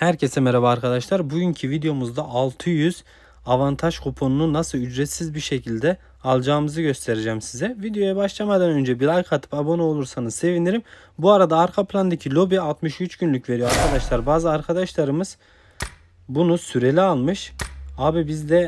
Herkese merhaba arkadaşlar. Bugünkü videomuzda 600 avantaj kuponunu nasıl ücretsiz bir şekilde alacağımızı göstereceğim size. Videoya başlamadan önce bir like atıp abone olursanız sevinirim. Bu arada arka plandaki lobi 63 günlük veriyor arkadaşlar. Bazı arkadaşlarımız bunu süreli almış. Abi bizde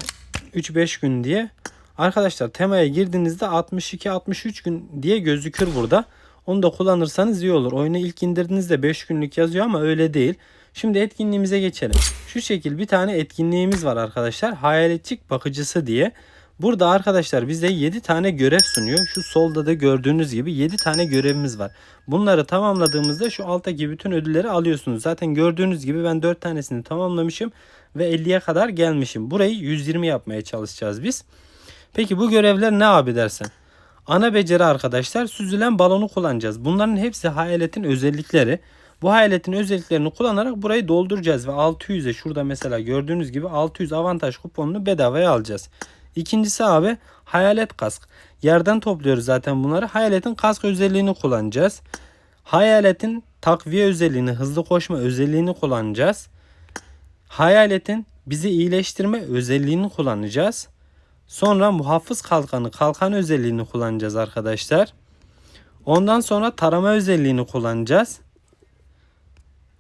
3-5 gün diye. Arkadaşlar temaya girdiğinizde 62-63 gün diye gözükür burada. Onu da kullanırsanız iyi olur. Oyunu ilk indirdiğinizde 5 günlük yazıyor ama öyle değil. Şimdi etkinliğimize geçelim. Şu şekil bir tane etkinliğimiz var arkadaşlar. Hayaletçik bakıcısı diye. Burada arkadaşlar bize 7 tane görev sunuyor. Şu solda da gördüğünüz gibi 7 tane görevimiz var. Bunları tamamladığımızda şu alttaki bütün ödülleri alıyorsunuz. Zaten gördüğünüz gibi ben 4 tanesini tamamlamışım ve 50'ye kadar gelmişim. Burayı 120 yapmaya çalışacağız biz. Peki bu görevler ne abi dersen? Ana beceri arkadaşlar süzülen balonu kullanacağız. Bunların hepsi hayaletin özellikleri. Bu hayaletin özelliklerini kullanarak burayı dolduracağız ve 600'e şurada mesela gördüğünüz gibi 600 avantaj kuponunu bedavaya alacağız. İkincisi abi hayalet kask. Yerden topluyoruz zaten bunları. Hayaletin kask özelliğini kullanacağız. Hayaletin takviye özelliğini, hızlı koşma özelliğini kullanacağız. Hayaletin bizi iyileştirme özelliğini kullanacağız. Sonra muhafız kalkanı, kalkan özelliğini kullanacağız arkadaşlar. Ondan sonra tarama özelliğini kullanacağız.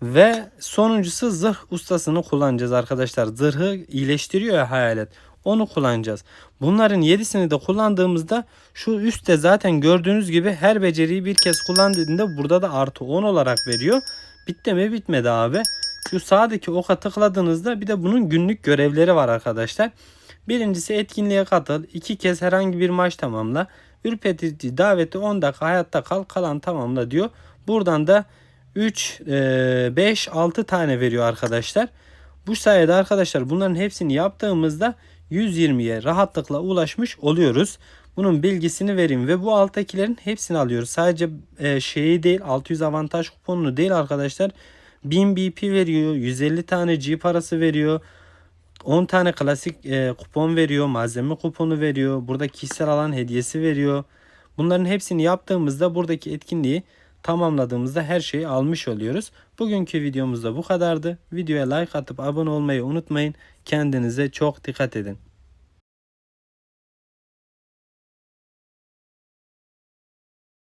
Ve sonuncusu zırh ustasını kullanacağız arkadaşlar. Zırhı iyileştiriyor ya hayalet. Onu kullanacağız. Bunların 7'sini de kullandığımızda şu üstte zaten gördüğünüz gibi her beceriyi bir kez kullandığında burada da artı 10 olarak veriyor. Bitti mi bitmedi abi. Şu sağdaki oka tıkladığınızda bir de bunun günlük görevleri var arkadaşlar. Birincisi etkinliğe katıl. iki kez herhangi bir maç tamamla. Ürpetici daveti 10 dakika hayatta kal kalan tamamla diyor. Buradan da 3, 5, 6 tane veriyor arkadaşlar. Bu sayede arkadaşlar bunların hepsini yaptığımızda 120'ye rahatlıkla ulaşmış oluyoruz. Bunun bilgisini vereyim ve bu alttakilerin hepsini alıyoruz. Sadece e, şeyi değil 600 avantaj kuponunu değil arkadaşlar. 1000 BP veriyor. 150 tane G parası veriyor. 10 tane klasik e, kupon veriyor. Malzeme kuponu veriyor. Burada kişisel alan hediyesi veriyor. Bunların hepsini yaptığımızda buradaki etkinliği tamamladığımızda her şeyi almış oluyoruz. Bugünkü videomuzda bu kadardı. Videoya like atıp abone olmayı unutmayın. Kendinize çok dikkat edin.